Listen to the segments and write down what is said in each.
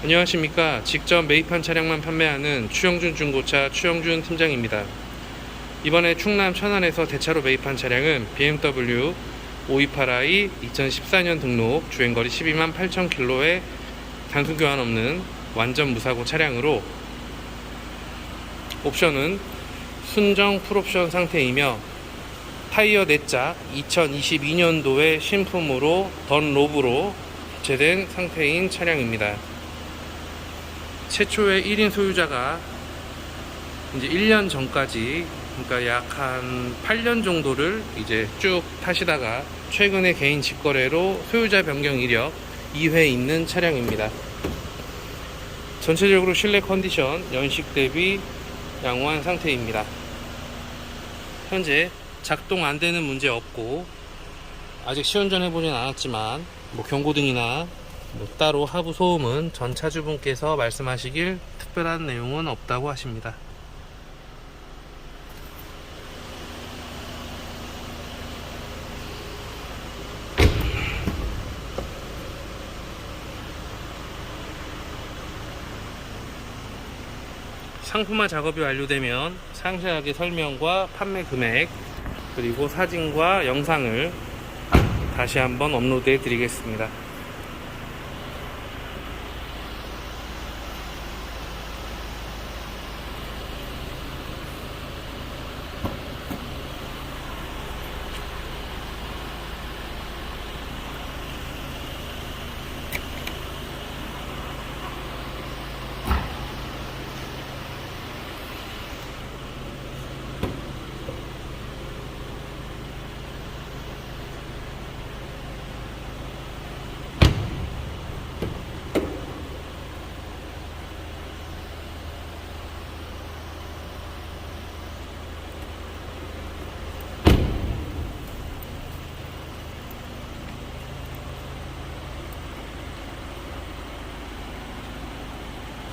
안녕하십니까. 직접 매입한 차량만 판매하는 추영준 중고차 추영준 팀장입니다. 이번에 충남 천안에서 대차로 매입한 차량은 BMW 528i 2014년 등록 주행거리 12만 8천 킬로의 단순 교환 없는 완전 무사고 차량으로 옵션은 순정 풀옵션 상태이며 타이어 4짝 2022년도의 신품으로 던로브로 교체된 상태인 차량입니다. 최초의 1인 소유자가 이제 1년 전까지 그러니까 약 한 8년 정도를 이제 쭉 타시다가 최근에 개인 직거래로 소유자 변경 이력 2회 있는 차량입니다. 전체적으로 실내 컨디션 연식 대비 양호한 상태입니다. 현재 작동 안 되는 문제 없고 아직 시운전 해보진 않았지만 뭐 경고등이나 뭐 따로 하부 소음은 전 차주분께서 말씀하시길 특별한 내용은 없다고 하십니다. 상품화 작업이 완료되면 상세하게 설명과 판매 금액 그리고 사진과 영상을 다시 한번 업로드해 드리겠습니다.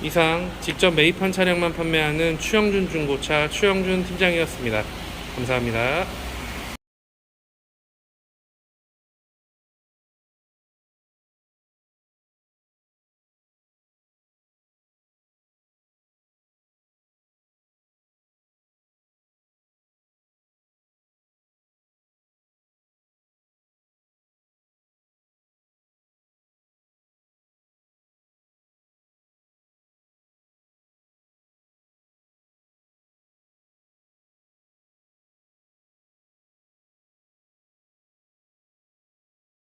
이상 직접 매입한 차량만 판매하는 추영준 중고차 추영준 팀장이었습니다. 감사합니다.